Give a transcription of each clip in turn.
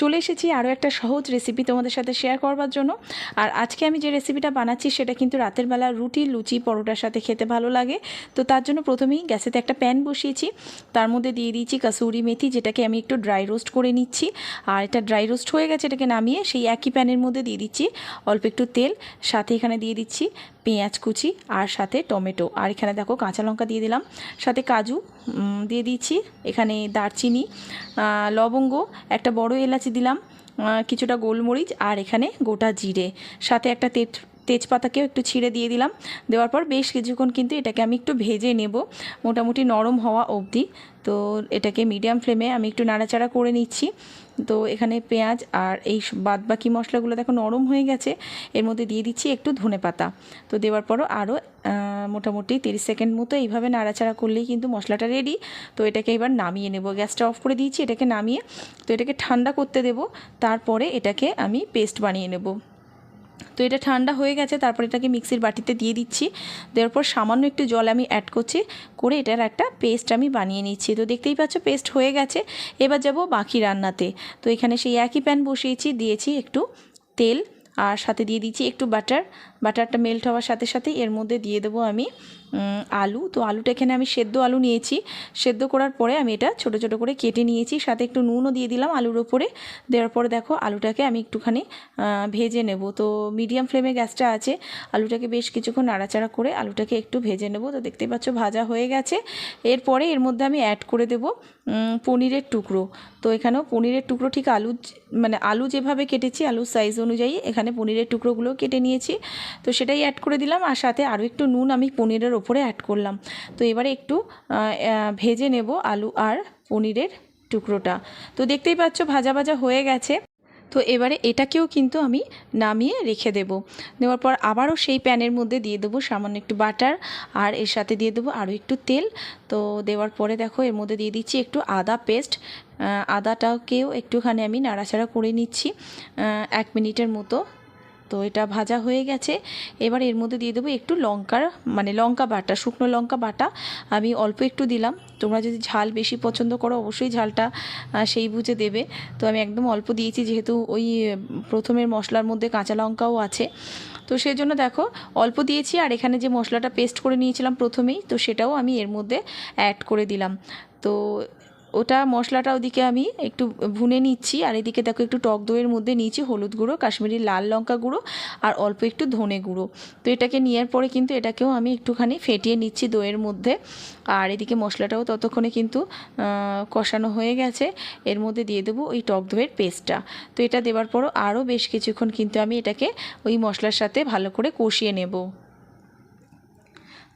চলে এসেছি আরও একটা সহজ রেসিপি তোমাদের সাথে শেয়ার করবার জন্য। আর আজকে আমি যে রেসিপিটা বানাচ্ছি, সেটা কিন্তু রাতের বেলা রুটি, লুচি, পরোটার সাথে খেতে ভালো লাগে। তো তার জন্য প্রথমেই গ্যাসেতে একটা প্যান বসিয়েছি। তার মধ্যে দিয়ে দিয়েছি কাসুরি মেথি, যেটাকে আমি একটু ড্রাই রোস্ট করে নিচ্ছি। আর এটা ড্রাই রোস্ট হয়ে গেছে, এটাকে নামিয়ে সেই একই প্যানের মধ্যে দিয়ে দিচ্ছি অল্প একটু তেল। সাথে এখানে দিয়ে দিচ্ছি পেঁয়াজ কুচি আর সাথে টমেটো। আর এখানে দেখো কাঁচা লঙ্কা দিয়ে দিলাম, সাথে কাজু দিয়ে দিচ্ছি, এখানে দারচিনি লবঙ্গ, একটা বড় এলাচি দিলাম কিছুটা গোলমরিচ আর এখানে গোটা জিরে। সাথে একটা তেজ তেজপাতাকেও একটু ছিঁড়ে দিয়ে দিলাম। দেওয়ার পর বেশ কিছুক্ষণ কিন্তু এটাকে আমি একটু ভেজে নেব। মোটামুটি নরম হওয়া অবধি। তো এটাকে মিডিয়াম ফ্লেমে আমি একটু নাড়াচাড়া করে নিচ্ছি। তো এখানে পেঁয়াজ আর এই বাদ বাকি মশলাগুলো দেখো নরম হয়ে গেছে। এর মধ্যে দিয়ে দিচ্ছি একটু ধনে পাতা। তো দেওয়ার পরও আরও মোটামুটি তিরিশ সেকেন্ড মতো এইভাবে নাড়াচাড়া করলেই কিন্তু মশলাটা রেডি তো এটাকে এবার নামিয়ে নেব। গ্যাসটা অফ করে দিয়েছি এটাকে নামিয়ে। তো এটাকে ঠান্ডা করতে দেব। তারপরে এটাকে আমি পেস্ট বানিয়ে নেব। তো এটা ঠান্ডা হয়ে গেছে, তারপর এটাকে মিক্সির বাটিতে দিয়ে দিচ্ছি। দেওয়ার পর সামান্য একটু জল আমি অ্যাড করছি, করে এটার একটা পেস্ট আমি বানিয়ে নিচ্ছি। তো দেখতেই পাচ্ছ পেস্ট হয়ে গেছে। এবার যাব বাকি রান্নাতে। তো এখানে সেই একই প্যান বসিয়েছি, দিয়েছি একটু তেল, আর সাথে দিয়ে দিচ্ছি একটু বাটার বাটারটা মেল্ট হওয়ার সাথে সাথে এর মধ্যে দিয়ে দেবো আমি আলু। তো আলুটা এখানে আমি সেদ্ধ আলু নিয়েছি। সেদ্ধ করার পরে আমি এটা ছোট ছোট করে কেটে নিয়েছি। সাথে একটু নুনও দিয়ে দিলাম আলুর ওপরে। দেওয়ার পরে দেখো আলুটাকে আমি একটুখানি ভেজে নেব। তো মিডিয়াম ফ্লেমে গ্যাসটা আছে। আলুটাকে বেশ কিছুক্ষণ নাড়াচাড়া করে আলুটাকে একটু ভেজে নেব। তো দেখতে পাচ্ছ ভাজা হয়ে গেছে। এরপরে এর মধ্যে আমি অ্যাড করে দেব পনিরের টুকরো। তো এখানেও পনিরের টুকরো ঠিক আলু মানে আলু যেভাবে কেটেছি, আলুর সাইজ অনুযায়ী এখানে পনিরের টুকরোগুলো কেটে নিয়েছি। তো সেটাই অ্যাড করে দিলাম আর সাথে আরও একটু নুন আমি পনিরের ওপরে অ্যাড করলাম। তো এবারে একটু ভেজে নেব আলু আর পনিরের টুকরোটা। তো দেখতেই পাচ্ছ ভাজা ভাজা হয়ে গেছে। তো এবারে এটাকেও কিন্তু আমি নামিয়ে রেখে দেব। দেওয়ার পর আবারও সেই প্যানের মধ্যে দিয়ে দেবো সামান্য একটু বাটার আর এর সাথে দিয়ে দেবো আরও একটু তেল। তো দেওয়ার পরে দেখো এর মধ্যে দিয়ে দিচ্ছি একটু আদা পেস্ট। আদাটাকেও একটুখানি আমি নাড়াচাড়া করে নিচ্ছি এক মিনিটের মতো। তো এটা ভাজা হয়ে গেছে। এবার এর মধ্যে দিয়ে দেবো একটু লঙ্কার মানে লঙ্কা বাটা, শুকনো লঙ্কা বাটা। আমি অল্প একটু দিলাম। তোমরা যদি ঝাল বেশি পছন্দ করো, অবশ্যই ঝালটা সেই বুঝে দেবে। তো আমি একদম অল্প দিয়েছি, যেহেতু ওই প্রথমের মশলার মধ্যে কাঁচা লঙ্কাও আছে। তো সেই জন্য দেখো, অল্প দিয়েছি, আর এখানে যে মশলাটা পেস্ট করে নিয়েছিলাম প্রথমেই, তো সেটাও আমি এর মধ্যে অ্যাড করে দিলাম। তো ওটা মশলাটা ওদিকে আমি একটু ভুনে নিচ্ছি, আর এদিকে দেখো একটু টক দইয়ের মধ্যে নিয়েছি হলুদ গুঁড়ো, কাশ্মীরি লাল লঙ্কা গুঁড়ো, আর অল্প একটু ধনে গুঁড়ো। তো এটাকে নেওয়ার পরে কিন্তু এটাকেও আমি একটুখানি ফেটিয়ে নিচ্ছি দইয়ের মধ্যে। আর এদিকে মশলাটাও ততক্ষণে কিন্তু কষানো হয়ে গেছে। এর মধ্যে দিয়ে দেবো ওই টক দইয়ের পেস্টটা। তো এটা দেওয়ার পরও আরও বেশ কিছুক্ষণ কিন্তু আমি এটাকে ওই মশলার সাথে ভালো করে কষিয়ে নেব।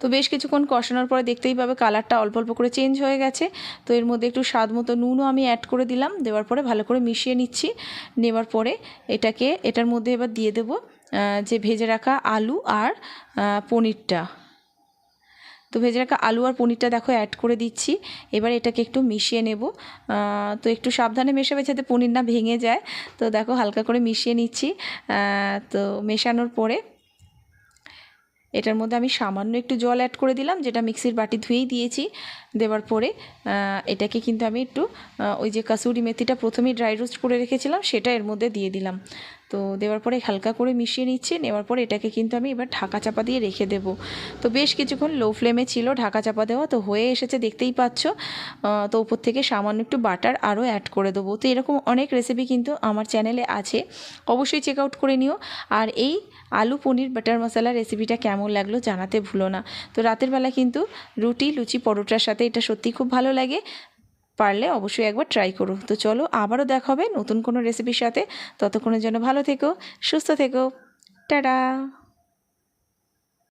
তো বেশ কিছুক্ষণ কষানোর পরে দেখতেই পাবে কালারটা অল্প অল্প করে চেঞ্জ হয়ে গেছে। তো এর মধ্যে একটু স্বাদ মতো নুনও আমি অ্যাড করে দিলাম। দেওয়ার পরে ভালো করে মিশিয়ে নিচ্ছি। নেওয়ার পরে এটাকে, এটার মধ্যে এবার দিয়ে দেবো যে ভেজে রাখা আলু আর পনিরটা। তো ভেজে রাখা আলু আর পনিরটা দেখো অ্যাড করে দিচ্ছি। এবার এটাকে একটু মিশিয়ে নেব। তো একটু সাবধানে মেশাবে যাতে পনির না ভেঙে যায়। তো দেখো হালকা করে মিশিয়ে নিচ্ছি। তো মেশানোর পরে এটার মধ্যে আমি সামান্য একটু জল অ্যাড করে দিলাম, যেটা মিক্সির বাটি ধুয়েই দিয়েছি। দেওয়ার পরে এটাকে কিন্তু আমি একটু ওই যে কাসুরি মেথিটা প্রথমেই ড্রাই রোস্ট করে রেখেছিলাম, সেটা এর মধ্যে দিয়ে দিলাম। তো দেওয়ার পরে হালকা করে মিশিয়ে নিচ্ছি, নেওয়ার পরে এটাকে কিন্তু আমি এবার ঢাকা চাপা দিয়ে রেখে দেব। তো বেশ কিছুক্ষণ লো ফ্লেমে ছিল, ঢাকা চাপা দেওয়া তো হয়ে এসেছে, দেখতেই পাচ্ছ। তো উপর থেকে সামান্য একটু বাটার আরও অ্যাড করে দেবো। তো এরকম অনেক রেসিপি কিন্তু আমার চ্যানেলে আছে, অবশ্যই চেক আউট করে নিও। আর এই আলু, পনির, বাটার মশলা রেসিপিটা কেমন লাগল জানাতে ভুলো না। তো রাতের বেলা কিন্তু রুটি, লুচি, পরোটার সাথে এটা সত্যি খুব ভালো লাগে। পারলে অবশ্যই একবার ট্রাই করো। তো চলো, আবারও দেখা হবে নতুন কোনো রেসিপির সাথে। ততক্ষণের জন্য ভালো থেকো, সুস্থ থেকো। টাটা!